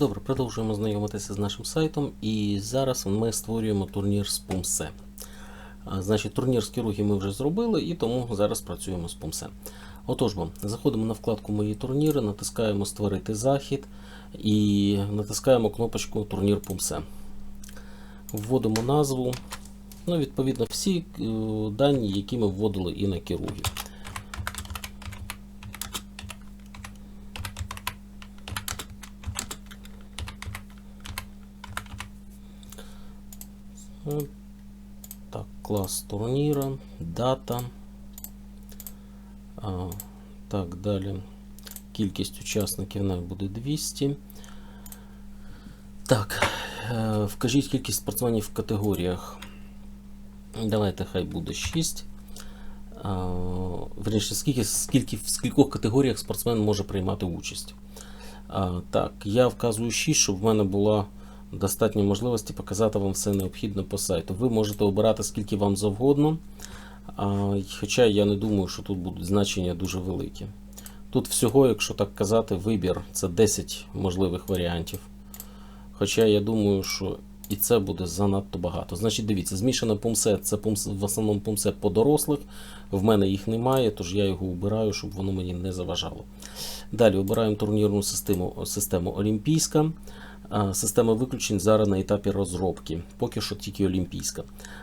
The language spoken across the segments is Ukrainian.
Добре, продовжуємо знайомитися з нашим сайтом. І зараз ми створюємо турнір з Pumse. А, Значить, турнір з Кіругі ми вже зробили, і тому зараз працюємо з Pumse. Отож, бо, заходимо на вкладку Мої турніри, натискаємо Створити захід і натискаємо кнопочку Турнір Pumse. Вводимо назву. Ну, відповідно, всі е, дані, які ми вводили і на Кіругі. Так, клас турніра, дата. А, так, далі. Кількість учасників нам буде 200. Так, е, вкажіть кількість спортсменів в категоріях. Давайте хай буде 6. А, Верніше, скільки, скільки, в скількох категоріях спортсмен може приймати участь. А, так, я вказую 6, щоб в мене була достатньо можливості показати вам все необхідне по сайту. Ви можете обирати скільки вам завгодно, хоча я не думаю, що тут будуть значення дуже великі. Тут всього, якщо так казати, вибір це 10 можливих варіантів. Хоча я думаю, що і це буде занадто багато. Значить, дивіться, змішане пумсе це пумс, в основному пумсе по дорослих. В мене їх немає, тож я його обираю, щоб воно мені не заважало. Далі обираємо турнірну систему, систему Олімпійська. Система виключень зараз на етапі розробки. Поки що тільки Олімпійська.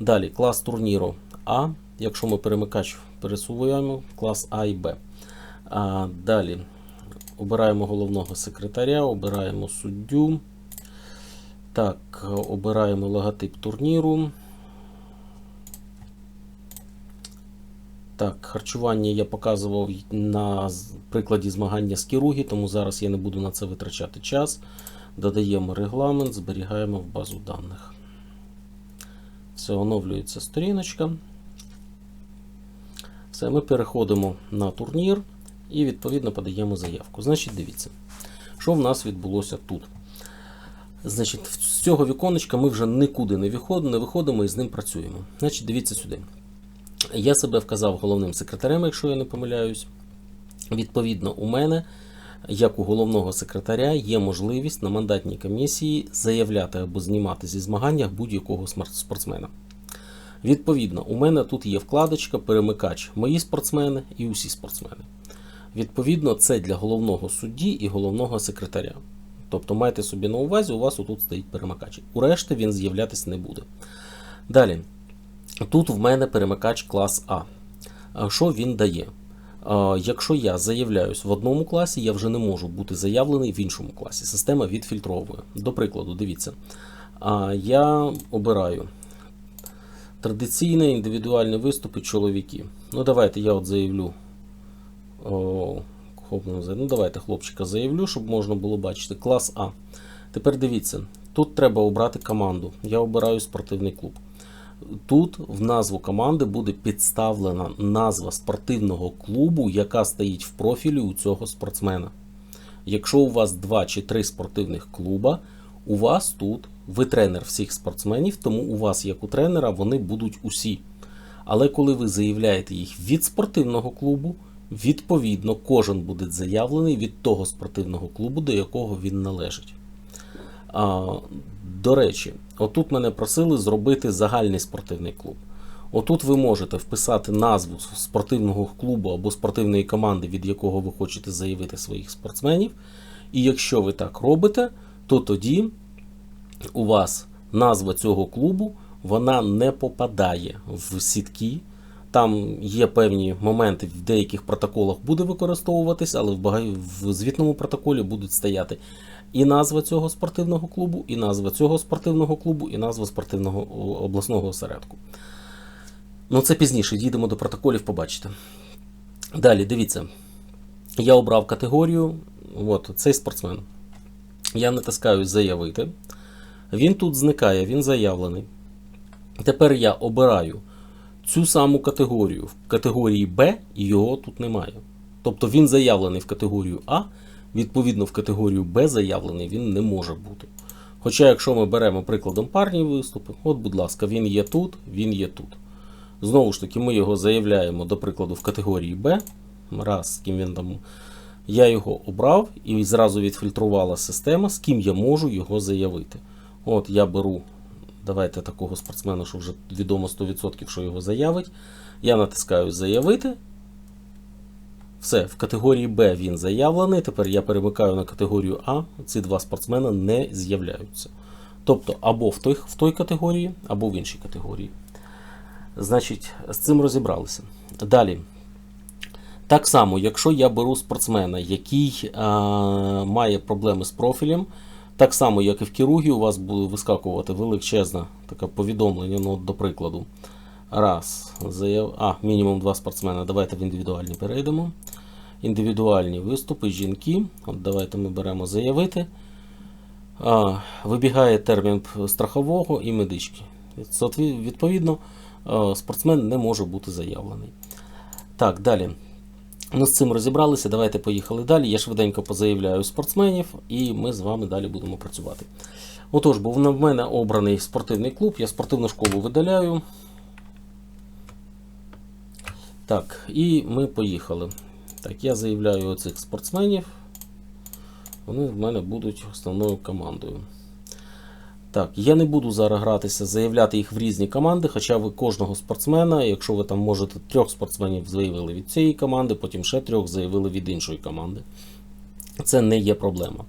Далі клас турніру А. Якщо ми перемикач пересуваємо, клас А і Б. А, Далі обираємо головного секретаря, обираємо суддю. Так, обираємо логотип турніру. Так, харчування я показував на прикладі змагання з Кіругі, тому зараз я не буду на це витрачати час. Додаємо регламент, зберігаємо в базу даних. Все, оновлюється сторіночка. Все, ми переходимо на турнір і відповідно подаємо заявку. Значить, дивіться, що в нас відбулося тут. Значить, з цього віконечка ми вже нікуди не виходимо, не виходимо і з ним працюємо. Значить, дивіться сюди. Я себе вказав головним секретарем, якщо я не помиляюсь. Відповідно, у мене, як у головного секретаря, є можливість на мандатній комісії заявляти або знімати зі змагання будь-якого спортсмена. Відповідно, у мене тут є вкладочка Перемикач мої спортсмени і усі спортсмени. Відповідно, це для головного судді і головного секретаря. Тобто майте собі на увазі, у вас отут стоїть перемикач. У решти він з'являтись не буде. Далі. Тут в мене перемикач клас. А Що він дає? Якщо я заявляюсь в одному класі, я вже не можу бути заявлений в іншому класі. Система відфільтровує. До прикладу, дивіться. Я обираю традиційні індивідуальні виступи чоловіків. Ну, давайте я от заявлю. За- ну, давайте хлопчика заявлю, щоб можна було бачити. Клас А. Тепер дивіться, тут треба обрати команду. Я обираю спортивний клуб. Тут в назву команди буде підставлена назва спортивного клубу, яка стоїть в профілі у цього спортсмена. Якщо у вас два чи три спортивних клуба, у вас тут ви тренер всіх спортсменів, тому у вас, як у тренера, вони будуть усі. Але коли ви заявляєте їх від спортивного клубу, відповідно кожен буде заявлений від того спортивного клубу, до якого він належить. До речі, отут мене просили зробити загальний спортивний клуб. Отут ви можете вписати назву спортивного клубу або спортивної команди, від якого ви хочете заявити своїх спортсменів. І якщо ви так робите, то тоді у вас назва цього клубу вона не попадає в сітки. Там є певні моменти, в деяких протоколах буде використовуватись, але в звітному протоколі будуть стояти і назва цього спортивного клубу, і назва цього спортивного клубу, і назва спортивного обласного осередку. Ну, це пізніше, дійдемо до протоколів, побачите. Далі, дивіться. Я обрав категорію. От, цей спортсмен. Я натискаю заявити. Він тут зникає, він заявлений. Тепер я обираю цю саму категорію в категорії Б, і його тут немає. Тобто він заявлений в категорію А, відповідно, в категорію Б заявлений він не може бути. Хоча, якщо ми беремо прикладом парні виступи, от, будь ласка, він є тут, він є тут. Знову ж таки, ми його заявляємо, до прикладу, в категорії Б. Раз, з ким він там Я його обрав і зразу відфільтрувала система, з ким я можу його заявити. От я беру, давайте такого спортсмена, що вже відомо 100%, що його заявить. Я натискаю Заявити. Все, в категорії Б він заявлений. Тепер я перемикаю на категорію А. Ці два спортсмена не з'являються. Тобто або в той, в той категорії, або в іншій категорії. Значить, з цим розібралися. Далі. Так само, якщо я беру спортсмена, який а, має проблеми з профілем, так само, як і в хірургії, у вас буде вискакувати величезне таке повідомлення, ну, до прикладу. Раз, заяв... А, мінімум два спортсмена. Давайте в індивідуальні перейдемо. Індивідуальні виступи, жінки. От Давайте ми беремо заявити. Вибігає термін страхового і медички. Відповідно, спортсмен не може бути заявлений. Так, далі. Ми з цим розібралися. Давайте поїхали далі. Я швиденько позаявляю спортсменів, і ми з вами далі будемо працювати. Отож, був в мене обраний спортивний клуб, я спортивну школу видаляю. Так, і ми поїхали. Так, я заявляю оцих спортсменів. Вони в мене будуть основною командою. Так, я не буду зараз гратися, заявляти їх в різні команди, хоча ви кожного спортсмена, якщо ви там можете трьох спортсменів заявили від цієї команди, потім ще трьох заявили від іншої команди. Це не є проблема.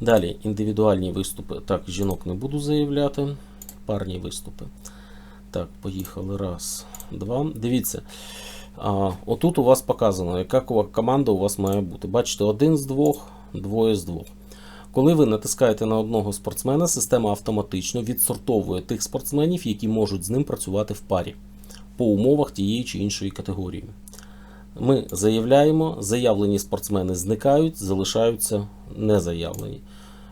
Далі, індивідуальні виступи. Так, жінок не буду заявляти. Парні виступи. Так, поїхали. Раз, два. Дивіться. Отут у вас показано, яка команда у вас має бути. Бачите, один з двох, двоє з двох. Коли ви натискаєте на одного спортсмена, система автоматично відсортовує тих спортсменів, які можуть з ним працювати в парі по умовах тієї чи іншої категорії. Ми заявляємо, заявлені спортсмени зникають, залишаються незаявлені.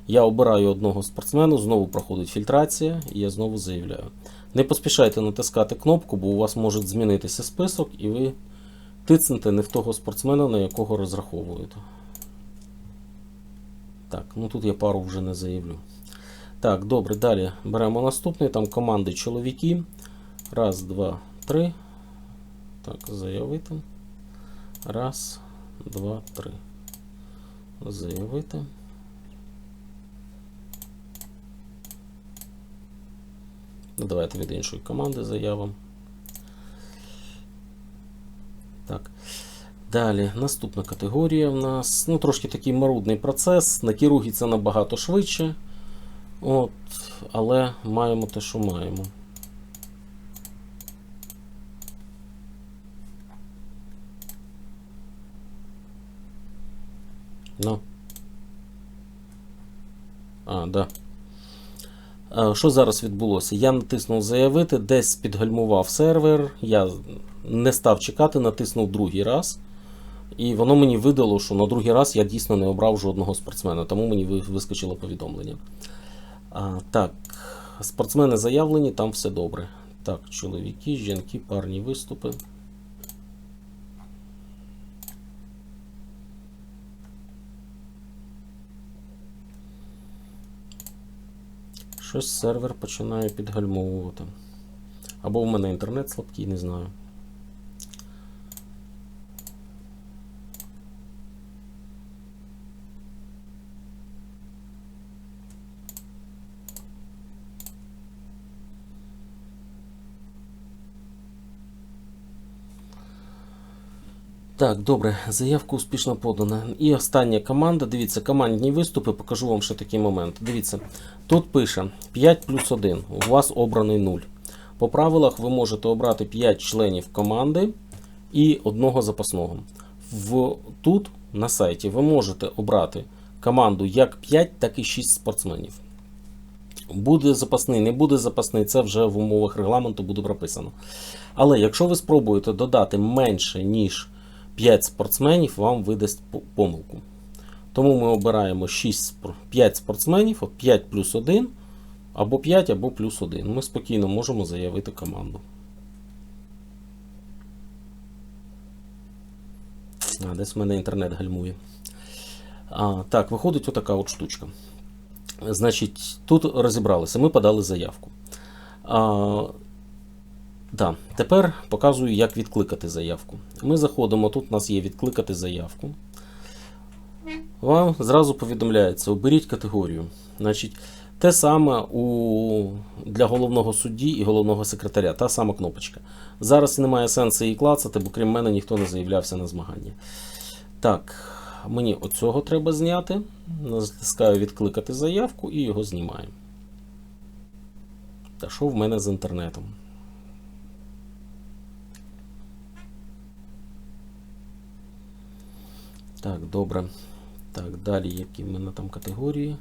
Я обираю одного спортсмена, знову проходить фільтрація, і я знову заявляю. Не поспішайте натискати кнопку, бо у вас може змінитися список, і ви тицнете не в того спортсмена, на якого розраховуєте. Так, ну тут я пару вже не заявлю. Так, добре, далі беремо наступний. Там команди чоловіки. Раз, два, три. Так, заявити. Раз, два, три. Заявити. Давайте від іншої команди заявимо. Так. Далі, наступна категорія в нас. Ну, трошки такий марудний процес. На кіругі це набагато швидше. От, але маємо те, що маємо. Ну. А, да. А, Що зараз відбулося? Я натиснув заявити, десь підгальмував сервер. Я не став чекати, натиснув другий раз. І воно мені видало, що на другий раз я дійсно не обрав жодного спортсмена, тому мені вискочило повідомлення. А, так, спортсмени заявлені, там все добре. Так, чоловіки, жінки, парні виступи. Щось сервер починає підгальмовувати. Або в мене інтернет слабкий, не знаю. Так, добре, заявка успішно подана. І остання команда. Дивіться, командні виступи, покажу вам ще такий момент. Дивіться, тут пише 5 плюс 1. У вас обраний 0. По правилах ви можете обрати 5 членів команди і одного запасного. В, тут на сайті ви можете обрати команду як 5, так і 6 спортсменів. Буде запасний, не буде запасний, це вже в умовах регламенту буде прописано. Але якщо ви спробуєте додати менше, ніж 5 спортсменів, вам видасть помилку. Тому ми обираємо 6, 5 спортсменів, 5 плюс 1, або 5, або плюс 1. Ми спокійно можемо заявити команду. А, десь в мене інтернет гальмує. А, так, виходить отака от штучка. Значить, тут розібралися, ми подали заявку. А, да, тепер показую, як відкликати заявку. Ми заходимо, тут у нас є відкликати заявку. вам зразу повідомляється: оберіть категорію. Значить, те саме у, для головного судді і головного секретаря, та сама кнопочка. Зараз немає сенсу її клацати, бо крім мене ніхто не заявлявся на змагання. Так, мені оцього треба зняти. Натискаю відкликати заявку і його знімаю. Та що в мене з інтернетом? Так, добре. Так, далі, які в мене там категорії?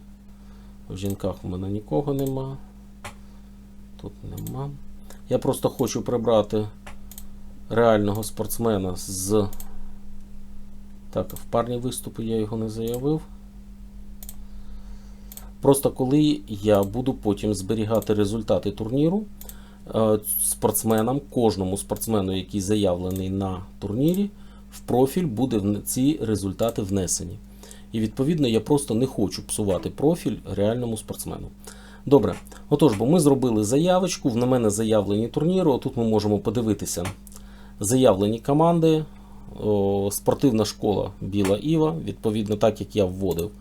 В жінках у мене нікого нема. Тут нема. Я просто хочу прибрати реального спортсмена з. Так, в парні виступи я його не заявив. Просто коли я буду потім зберігати результати турніру, е, спортсменам, кожному спортсмену, який заявлений на турнірі, в профіль буде ці результати внесені. І відповідно я просто не хочу псувати профіль реальному спортсмену. Добре, отож, бо ми зробили заявочку, на мене заявлені турніри. Отут ми можемо подивитися заявлені команди. Спортивна школа Біла Іва. Відповідно, так як я вводив,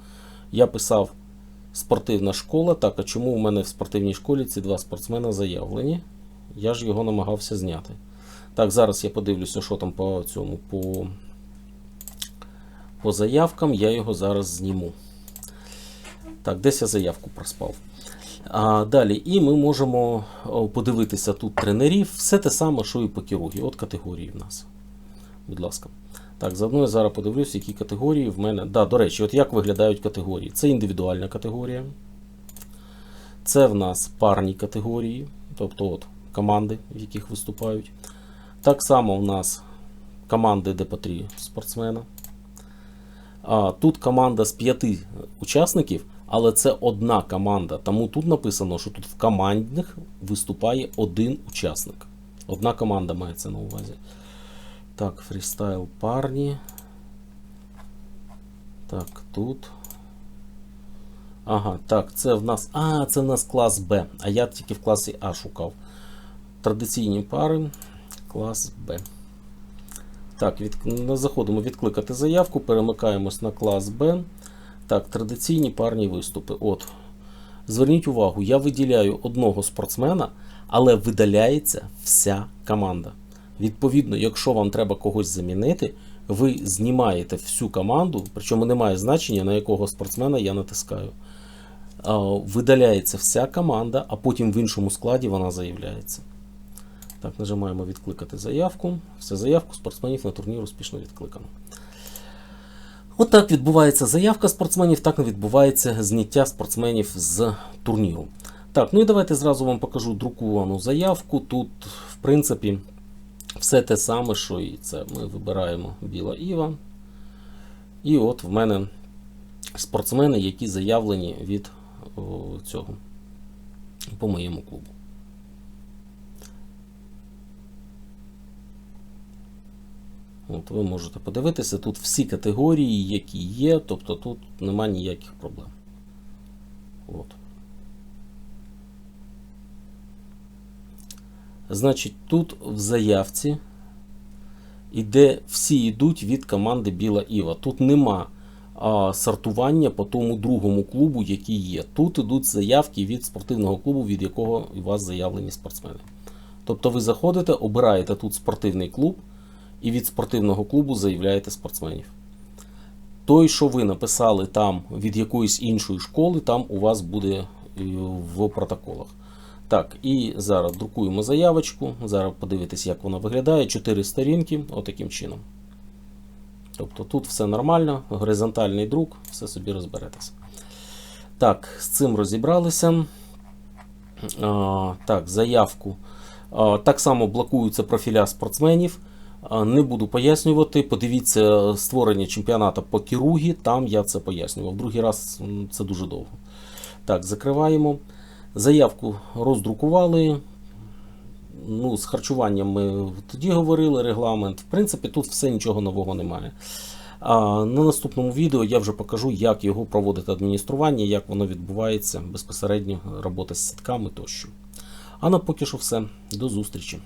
я писав спортивна школа. Так, а чому у мене в спортивній школі ці два спортсмена заявлені? Я ж його намагався зняти. Так, зараз я подивлюся, що там по цьому по, по заявкам. Я його зараз зніму. Так, десь я заявку проспав. А, далі, і ми можемо подивитися тут тренерів. Все те саме, що і по хірургії. От категорії в нас. Будь ласка. Так, заодно я зараз подивлюсь, які категорії в мене. Да, до речі, от як виглядають категорії. Це індивідуальна категорія. Це в нас парні категорії, тобто от команди, в яких виступають. Так само в нас команди, де по три спортсмена. А, тут команда з п'яти учасників, але це одна команда. Тому тут написано, що тут в командних виступає один учасник. Одна команда мається на увазі. Так, фрістайл парні. Так, тут. Ага, так, це в нас. А, це в нас клас Б. А я тільки в класі А шукав. Традиційні пари. Клас Б. Так, від, на- заходимо відкликати заявку, перемикаємось на клас Б. Так, традиційні парні виступи. От. Зверніть увагу, я виділяю одного спортсмена, але видаляється вся команда. Відповідно, якщо вам треба когось замінити, ви знімаєте всю команду, причому немає значення, на якого спортсмена я натискаю. Видаляється вся команда, а потім в іншому складі вона заявляється. Так, нажимаємо відкликати заявку. Все, заявку спортсменів на турнір успішно відкликано. От так відбувається заявка спортсменів, так відбувається зняття спортсменів з турніру. Так, ну і давайте зразу вам покажу друковану заявку. Тут, в принципі, все те саме, що і це. Ми вибираємо Біла Іва. І от в мене спортсмени, які заявлені від о, цього по моєму клубу. От ви можете подивитися, тут всі категорії, які є, тобто тут нема ніяких проблем. От. Значить, тут в заявці іде, всі йдуть від команди Біла Іва. Тут нема а, сортування по тому другому клубу, який є. Тут ідуть заявки від спортивного клубу, від якого у вас заявлені спортсмени. Тобто ви заходите, обираєте тут спортивний клуб і від спортивного клубу заявляєте спортсменів. Той, що ви написали там від якоїсь іншої школи, там у вас буде е, в протоколах. Так, і зараз друкуємо заявочку. Зараз подивитись, як вона виглядає. Чотири сторінки, отаким чином. Тобто тут все нормально, горизонтальний друк, все собі розберетеся. Так, з цим розібралися. А, так, заявку. А, так само блокуються профіля спортсменів. Не буду пояснювати. Подивіться створення чемпіонату по Кіругі, там я це пояснював. Другий раз це дуже довго. Так, закриваємо. Заявку роздрукували. Ну, з харчуванням ми тоді говорили регламент. В принципі, тут все нічого нового немає. А на наступному відео я вже покажу, як його проводити адміністрування, як воно відбувається безпосередньо робота з сітками тощо. А на поки що все. До зустрічі.